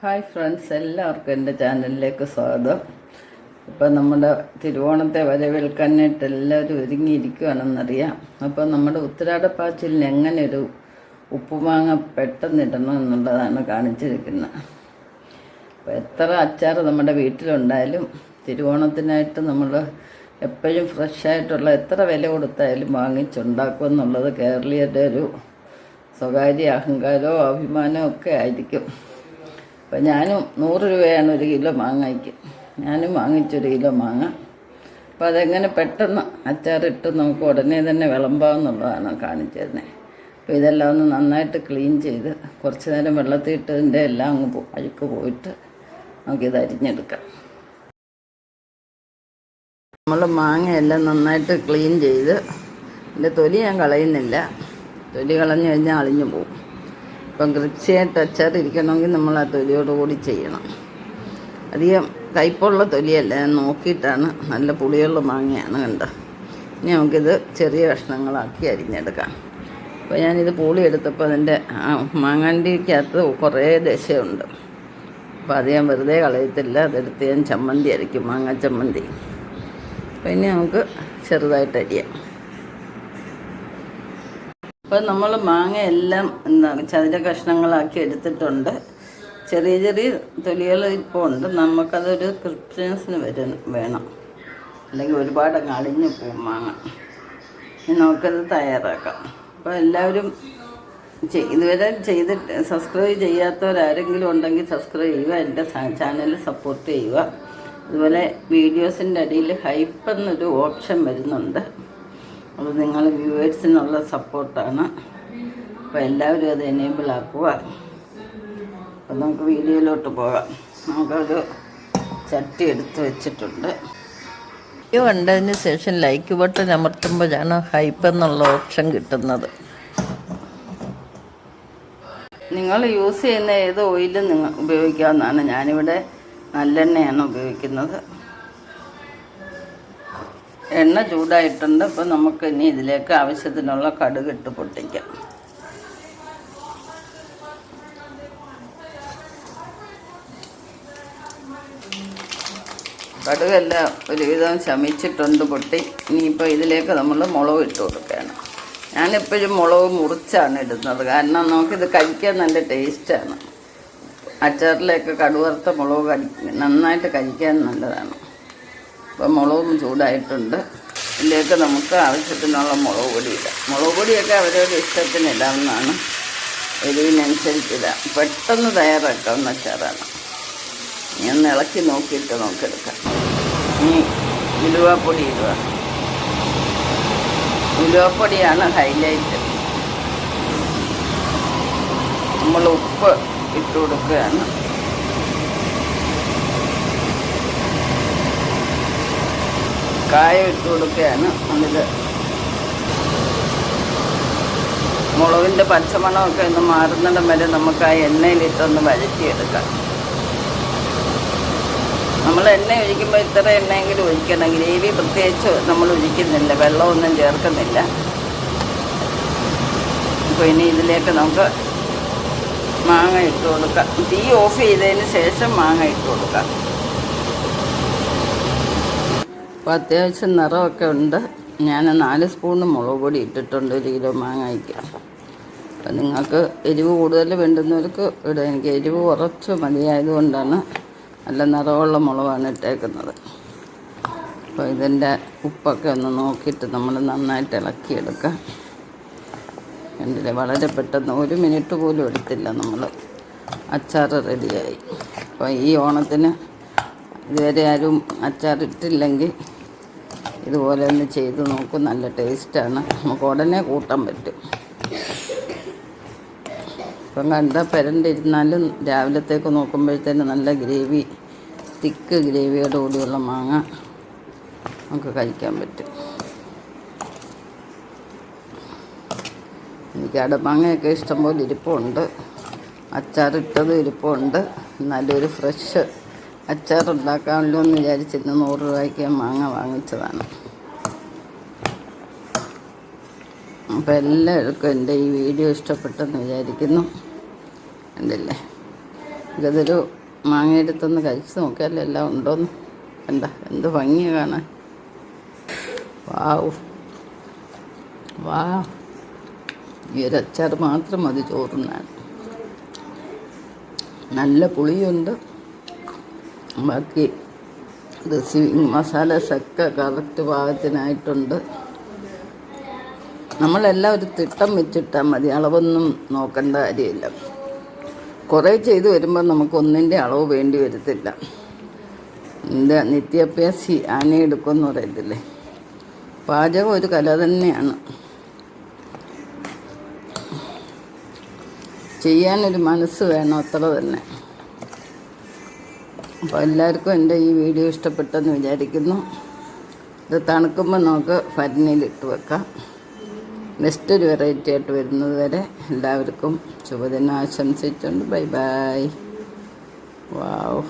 Hi friends എല്ലാവർക്കും എന്റെ ചാനലിലേക്ക് സ്വാഗതം. ഇപ്പം നമ്മുടെ തിരുവോണത്തെ വരവേൽക്കാനായിട്ട് എല്ലാവരും ഒരുങ്ങിയിരിക്കുകയാണെന്നറിയാം അപ്പം നമ്മുടെ ഉത്തരാടപ്പാച്ചിലിന് എങ്ങനെ ഒരു ഉപ്പുമാങ്ങ പെട്ടെന്നിടണം എന്നുള്ളതാണ് കാണിച്ചിരിക്കുന്നത്. അപ്പോൾ എത്ര അച്ചാർ നമ്മുടെ വീട്ടിലുണ്ടായാലും തിരുവോണത്തിനായിട്ട് നമ്മൾ എപ്പോഴും ഫ്രഷായിട്ടുള്ള എത്ര വില കൊടുത്തായാലും വാങ്ങിച്ചുണ്ടാക്കും എന്നുള്ളത് കേരളീയരുടെ ഒരു സ്വകാര്യ അഹങ്കാരമോ അഭിമാനമോ ഒക്കെ ആയിരിക്കും. അപ്പം ഞാനും നൂറ് രൂപയാണ് ഒരു കിലോ മാങ്ങയ്ക്ക്. ഞാനും വാങ്ങിച്ചൊരു കിലോ മാങ്ങ. അപ്പോൾ അതെങ്ങനെ പെട്ടെന്ന് അച്ചാറിട്ട് നമുക്ക് ഉടനെ തന്നെ വിളമ്പാമെന്നുള്ളതാണ് കാണിച്ചു തരുന്നത് അപ്പോൾ ഇതെല്ലാം ഒന്ന് നന്നായിട്ട് ക്ലീൻ ചെയ്ത് കുറച്ച് നേരം വെള്ളത്തിൽ ഇട്ടതിന്റെ എല്ലാം അങ്ങ് അഴുക്ക് പോയിട്ട് നമുക്കിത് അരിഞ്ഞെടുക്കാം. നമ്മൾ മാങ്ങയെല്ലാം നന്നായിട്ട് ക്ലീൻ ചെയ്ത് എന്റെ തൊലി ഞാൻ കളയുന്നില്ല. തൊലി കളഞ്ഞു കഴിഞ്ഞാൽ അളിഞ്ഞു പോകും. ഇപ്പം കൃത്യമായിട്ട് അച്ചാർ നമ്മൾ ആ തൊലിയോടുകൂടി ചെയ്യണം. അധികം കയ്പുള്ള തൊലിയല്ല നോക്കിയിട്ടാണ് നല്ല പുളിയുള്ള മാങ്ങയാണ് കണ്ടോ ഇനി നമുക്കിത് ചെറിയ കഷ്ണങ്ങളാക്കി അരിഞ്ഞെടുക്കാം. അപ്പോൾ ഞാനിത് പൂളിയെടുത്തപ്പോൾ അതിന്റെ മാങ്ങാണ്ടിക്കകത്ത് കുറേ ദശയുണ്ട്. അപ്പോൾ അത് ഞാൻ വെറുതെ കളയത്തില്ല അതെടുത്ത് ഞാൻ ചമ്മന്തി അരയ്ക്കും മാങ്ങ ചമ്മന്തി അപ്പോൾ ഇനി നമുക്ക് ചെറുതായിട്ട് അരിയാം. അപ്പോൾ നമ്മൾ മാങ്ങ എല്ലാം എന്താണ് ചതുര കഷ്ണങ്ങളാക്കി എടുത്തിട്ടുണ്ട്. ചെറിയ ചെറിയ തൊലികൾ ഇപ്പോൾ ഉണ്ട്. നമുക്കതൊരു ക്രിസ്ത്യൻസിന് വരും വേണം. അല്ലെങ്കിൽ ഒരുപാട് അളിഞ്ഞു പോകും മാങ്ങ. നമുക്കത് തയ്യാറാക്കാം. അപ്പോൾ എല്ലാവരും ഇതുവരെ ചെയ്തിട്ട് സബ്സ്ക്രൈബ് ചെയ്യാത്തവരാരെങ്കിലും ഉണ്ടെങ്കിൽ സബ്സ്ക്രൈബ് ചെയ്യുക. എന്റെ ചാനൽ സപ്പോർട്ട് ചെയ്യുക. അതുപോലെ വീഡിയോസിന്റെ അടിയിൽ ഹൈപ്പ് എന്നൊരു ഓപ്ഷൻ വരുന്നുണ്ട്. അത് നിങ്ങൾ വ്യൂവേഴ്സിനുള്ള സപ്പോർട്ടാണ്. അപ്പോൾ എല്ലാവരും അത് എനേബിൾ ആക്കുക. അപ്പം നമുക്ക് വീഡിയോയിലോട്ട് പോകാം. നമുക്കൊരു ചട്ടി എടുത്ത് വെച്ചിട്ടുണ്ട്. വീഡിയോ കണ്ടതിന് ശേഷം ലൈക്ക് ബട്ടൺ അമർത്തുമ്പോഴാണ് ഹൈപ്പ് എന്നുള്ള ഓപ്ഷൻ കിട്ടുന്നത്. നിങ്ങൾ യൂസ് ചെയ്യുന്ന ഏത് ഓയിലും നിങ്ങൾ ഉപയോഗിക്കാവുന്നതാണ്. ഞാനിവിടെ നല്ലെണ്ണയാണ് ഉപയോഗിക്കുന്നത്. എണ്ണ ചൂടായിട്ടുണ്ട് അപ്പോൾ നമുക്ക് ഇനി ഇതിലേക്ക് ആവശ്യത്തിനുള്ള കടുക് ഇട്ട് പൊട്ടിക്കാം. കടുകെല്ലാം ഒരുവിധം ശമിച്ചിട്ടുണ്ട് പൊട്ടി. ഇനിയിപ്പോൾ ഇതിലേക്ക് നമ്മൾ മുളക് ഇട്ട് കൊടുക്കുകയാണ്. ഞാനെപ്പോഴും മുളക് മുറിച്ചാണ് ഇടുന്നത്. കാരണം നമുക്കിത് കഴിക്കാൻ നല്ല ടേസ്റ്റാണ്. അച്ചാറിലേക്ക് കടുവറുത്ത മുളക് നന്നായിട്ട് കഴിക്കാൻ നല്ലതാണ്. അപ്പോൾ മുളകും ചൂടായിട്ടുണ്ട്. ഇതിലേക്ക് നമുക്ക് ആവശ്യത്തിനുള്ള മുളക് പൊടി ഇടാം. മുളക് പൊടിയൊക്കെ അവരവരുടെ ഇഷ്ടത്തിന് ഇടാവുന്നതാണ് എരിവിനനുസരിച്ച് ഇടാം പെട്ടെന്ന് തയ്യാറാക്കാവുന്ന അച്ചാറാണ്. ഇനി ഇളക്കി നോക്കിയിട്ട് നോക്കിയെടുക്കാം ഇനി ഉലുവാപ്പൊടി ഇടുക. ഉലുവാപ്പൊടിയാണ് ഹൈലൈറ്റ്. നമ്മൾ ഉപ്പ് ഇട്ട് കൊടുക്കുകയാണ്. കായം ഇട്ട് കൊടുക്കുകയാണ്. അതിൽ മുളകിന്റെ പച്ചമണമൊക്കെ ഒന്ന് മാറുന്നിടം വരെ നമുക്ക് ആ എണ്ണയിലിട്ടൊന്ന് വഴറ്റിയെടുക്കാം. നമ്മൾ എണ്ണ ഒഴിക്കുമ്പോൾ ഇത്ര എണ്ണയെങ്കിലും ഒഴിക്കണം ഗ്രേവി പ്രത്യേകിച്ച് നമ്മൾ ഒഴിക്കുന്നില്ല. വെള്ളമൊന്നും ചേർക്കുന്നില്ല. അപ്പോൾ ഇനി ഇതിലേക്ക് നമുക്ക് മാങ്ങ ഇട്ട് കൊടുക്കാം. തീ ഓഫ് ചെയ്തതിന് ശേഷം മാങ്ങ ഇട്ട് കൊടുക്കാം. അപ്പോൾ അത്യാവശ്യം നിറമൊക്കെ ഉണ്ട്. ഞാൻ നാല് സ്പൂണ് മുളക് പൊടി ഇട്ടിട്ടുണ്ട് ഒരു കിലോ മാങ്ങയ്ക്ക്. അപ്പം നിങ്ങൾക്ക് എരിവ് കൂടുതൽ വേണ്ടുന്നവർക്ക് ഇവിടെ എനിക്ക് എരിവ് കുറച്ച് മതിയായതുകൊണ്ടാണ് നല്ല നിറമുള്ള മുളകാണ് ഇട്ടേക്കുന്നത്. അപ്പോൾ ഇതിന്റെ ഉപ്പൊക്കെ ഒന്ന് നോക്കിയിട്ട് നമ്മൾ നന്നായിട്ട് ഇളക്കിയെടുക്കാം. കണ്ടില്ലേ? വളരെ പെട്ടെന്ന് ഒരു മിനിറ്റ് പോലും എടുത്തില്ല നമ്മൾ. അച്ചാർ റെഡിയായി. അപ്പോൾ ഈ ഓണത്തിന് ഇതുവരെ ആരും അച്ചാറിട്ടില്ലെങ്കിൽ ഇതുപോലെ ഒന്ന് ചെയ്ത് നോക്കും. നല്ല ടേസ്റ്റാണ്. നമുക്ക് ഉടനെ കൂട്ടാൻ പറ്റും. ഇപ്പം കണ്ട പെരണ്ടിരുന്നാലും രാവിലത്തേക്ക് നോക്കുമ്പോഴത്തേന് നല്ല ഗ്രേവി തിക്ക് ഗ്രേവിയോട് കൂടിയുള്ള മാങ്ങ നമുക്ക് കഴിക്കാൻ പറ്റും. എനിക്ക് അടമാങ്ങയൊക്കെ ഇഷ്ടംപോലെ ഇരിപ്പുണ്ട്. അച്ചാറിട്ടത് ഇരിപ്പുണ്ട്. നല്ലൊരു ഫ്രഷ് അച്ചാർ ഉണ്ടാക്കാമല്ലോ എന്ന് വിചാരിച്ചിരുന്നു. നൂറ് രൂപയ്ക്ക് മാങ്ങ വാങ്ങിച്ചതാണ്. അപ്പോൾ എല്ലാവർക്കും എന്റെ ഈ വീഡിയോ ഇഷ്ടപ്പെട്ടെന്ന് വിചാരിക്കുന്നു. ഉണ്ടല്ലേ ഇതൊരു മാങ്ങ എടുത്തൊന്ന് കഴിച്ച് നോക്കിയാലോ എല്ലാം ഉണ്ടോന്ന് കണ്ട. എന്ത് ഭംഗിയാണ് കാണാൻ. വാവ്. വാ ഈ ഒരു അച്ചാർ മാത്രം മതി ചോറുന്നാൻ നല്ല പുളിയുണ്ട്. ബാക്കി റെസിവിങ് മസാലസൊക്കെ കറക്റ്റ് പാകത്തിനായിട്ടുണ്ട് നമ്മളെല്ലാം ഒരു തിട്ടം വെച്ചിട്ടാൽ മതി. അളവൊന്നും നോക്കേണ്ട കാര്യമില്ല. കുറേ ചെയ്ത് വരുമ്പോൾ നമുക്ക് ഒന്നിന്റെ അളവ് വേണ്ടി വരത്തില്ല. എന്റെ നിത്യാഭ്യാസി ആനയെടുക്കുമെന്ന് പറയത്തില്ലേ? പാചകം ഒരു കല തന്നെയാണ്. ചെയ്യാനൊരു മനസ്സ് വേണം അത്ര തന്നെ. അപ്പോൾ എല്ലാവർക്കും എന്റെ ഈ വീഡിയോ ഇഷ്ടപ്പെട്ടെന്ന് വിചാരിക്കുന്നു. ഇത് തണുക്കുമ്പോൾ നമുക്ക് ഫരനിലിട്ട് വെക്കാം. നെക്സ്റ്റ് ഒരു വെറൈറ്റി ആയിട്ട് വരുന്നത് വരെ എല്ലാവർക്കും ശുഭദിനം ആശംസിച്ചുകൊണ്ട് ബൈ ബൈ. വാവ്